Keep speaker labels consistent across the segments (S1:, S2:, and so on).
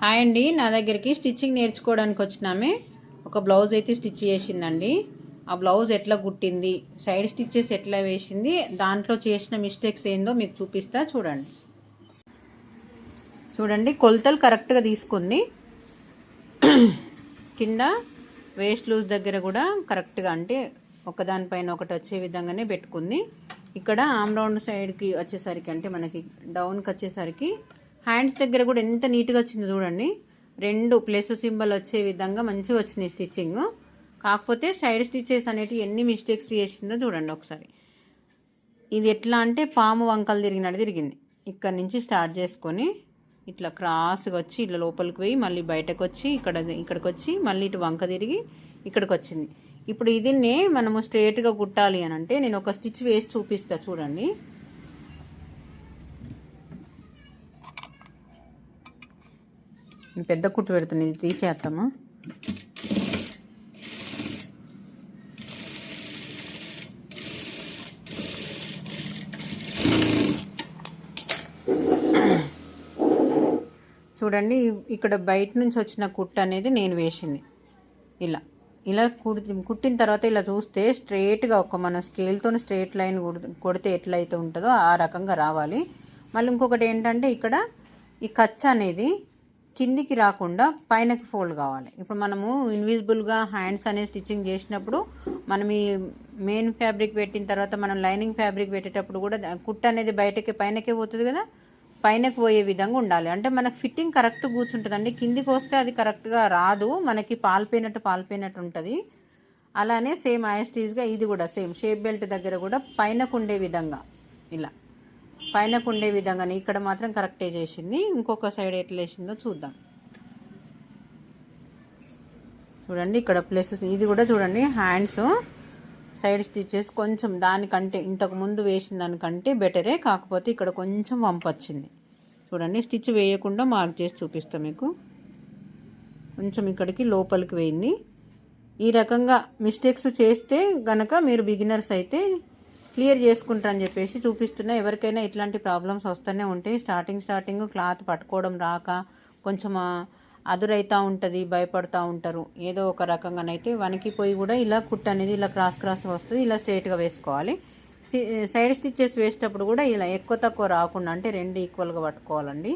S1: Hi అండి. నా దగ్గరికి స్టిచ్చింగ్ నేర్చుకోవడానికి వచ్చినామే. ఒక బ్లౌజ్ అయితే స్టిచ్ చేసిందండి. ఆ బ్లౌజ్ ఎట్లా కుట్టింది సైడ్ స్టిచ్చెస్ ఎట్లా వేసింది దాంట్లో చేసిన మిస్టేక్స్ ఏందో మీకు చూపిస్తా చూడండి. చూడండి కొలతలు కరెక్ట్గా తీసుకుంది. కింద వేస్ట్ లూజ్ దగ్గర కూడా కరెక్ట్గా అంటే ఒకదానిపైన ఒకటి వచ్చే విధంగానే పెట్టుకుంది. ఇక్కడ ఆమ్ రౌండ్ సైడ్కి వచ్చేసరికి అంటే మనకి డౌన్కి వచ్చేసరికి హ్యాండ్స్ దగ్గర కూడా ఎంత నీట్గా వచ్చిందో చూడండి. రెండు ప్లేస్ సింబల్ వచ్చే విధంగా మంచిగా వచ్చినాయి స్టిచ్చింగ్. కాకపోతే సైడ్ స్టిచ్చెస్ అనేటివి ఎన్ని మిస్టేక్స్ చేసిందో చూడండి ఒకసారి. ఇది ఎట్లా అంటే పాము వంకలు తిరిగినట్టు తిరిగింది. ఇక్కడ నుంచి స్టార్ట్ చేసుకొని ఇట్లా క్రాస్గా వచ్చి ఇట్లా లోపలికి పోయి మళ్ళీ బయటకు వచ్చి ఇక్కడ ఇక్కడికి వచ్చి మళ్ళీ ఇటు వంక తిరిగి ఇక్కడికి వచ్చింది. ఇప్పుడు ఇదిన్నే మనము స్ట్రేట్గా కుట్టాలి అని అంటే నేను ఒక స్టిచ్ వేసి చూపిస్తా చూడండి. పెద్ద కుట్టు పెడుతుంది ఇది తీసేస్తాము చూడండి ఇక్కడ బయట నుంచి వచ్చిన కుట్టు అనేది నేను వేసింది. ఇలా ఇలా కుడి కుట్టిన తర్వాత ఇలా చూస్తే స్ట్రైట్గా ఒక మన స్కేల్తో స్ట్రైట్ లైన్ కొడితే ఎట్లయితే ఉంటుందో ఆ రకంగా రావాలి. మళ్ళీ ఇంకొకటి ఏంటంటే ఇక్కడ ఈ కచ్చ అనేది కిందికి రాకుండా పైనకి ఫోల్డ్ కావాలి. ఇప్పుడు మనము ఇన్విజిబుల్గా హ్యాండ్స్ అనే స్టిచ్చింగ్ చేసినప్పుడు మనం ఈ మెయిన్ ఫ్యాబ్రిక్ పెట్టిన తర్వాత మనం లైనింగ్ ఫ్యాబ్రిక్ పెట్టేటప్పుడు కూడా కుట్ట అనేది బయటకి పైనకే పోతుంది కదా? పైనకి పోయే విధంగా ఉండాలి. అంటే మనకు ఫిట్టింగ్ కరెక్ట్ కూర్చుంటుందండి. కిందికి వస్తే అది కరెక్ట్గా రాదు. మనకి పాల్పోయినట్టు పాల్పోయినట్టు ఉంటుంది. అలానే సేమ్ ఐఎస్టీస్గా ఇది కూడా సేమ్ షేప్ బెల్ట్ దగ్గర కూడా పైనకు ఉండే విధంగా ఇలా. పైనకు ఉండే విధంగానే ఇక్కడ మాత్రం కరెక్టే చేసింది. ఇంకొక సైడ్ ఎట్లా వేసిందో చూద్దాం. చూడండి ఇక్కడ ప్లేసెస్ ఇది కూడా చూడండి హ్యాండ్స్ సైడ్ స్టిచ్చెస్ కొంచెం దానికంటే ఇంతకు ముందు వేసిన దానికంటే బెటరే కాకపోతే ఇక్కడ కొంచెం వంపొచ్చింది చూడండి స్టిచ్ వేయకుండా మార్క్ చేసి చూపిస్తాం మీకు. కొంచెం ఇక్కడికి లోపలికి వేయింది. ఈ రకంగా మిస్టేక్స్ చేస్తే గనక మీరు బిగినర్స్ అయితే క్లియర్ చేసుకుంటారని చెప్పేసి చూపిస్తున్నా. ఎవరికైనా ఇట్లాంటి ప్రాబ్లమ్స్ వస్తూనే ఉంటాయి. స్టార్టింగ్ స్టార్టింగ్ క్లాత్ పట్టుకోవడం రాక కొంచెం అదురైతూ ఉంటుంది భయపడుతూ ఉంటారు. ఏదో ఒక రకంగానైతే వణికిపోయి కూడా ఇలా కుట్ అనేది ఇలా క్రాస్ క్రాస్ వస్తుంది ఇలా స్ట్రైట్గా వేసుకోవాలి. సైడ్ స్టిచ్చెస్ వేసేటప్పుడు కూడా ఇలా ఎక్కువ తక్కువ రాకుండా అంటే రెండు ఈక్వల్గా పట్టుకోవాలండి.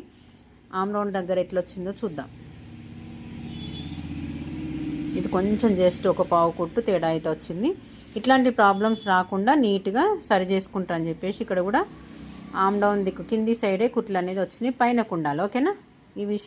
S1: ఆమ్ రౌండ్ దగ్గర ఎట్లా వచ్చిందో చూద్దాం. ఇది కొంచెం జస్ట్ ఒక పావు కుట్టు తేడా అయితే వచ్చింది. ఇట్లాంటి ప్రాబ్లమ్స్ రాకుండా నీట్గా సరి చేసుకుంటారని చెప్పేసి ఇక్కడ కూడా ఆమ్ డౌన్ దిక్కు కింది సైడే కుట్లు అనేది వచ్చినాయి పైన కుండాలి. ఓకేనా? ఈ విషయం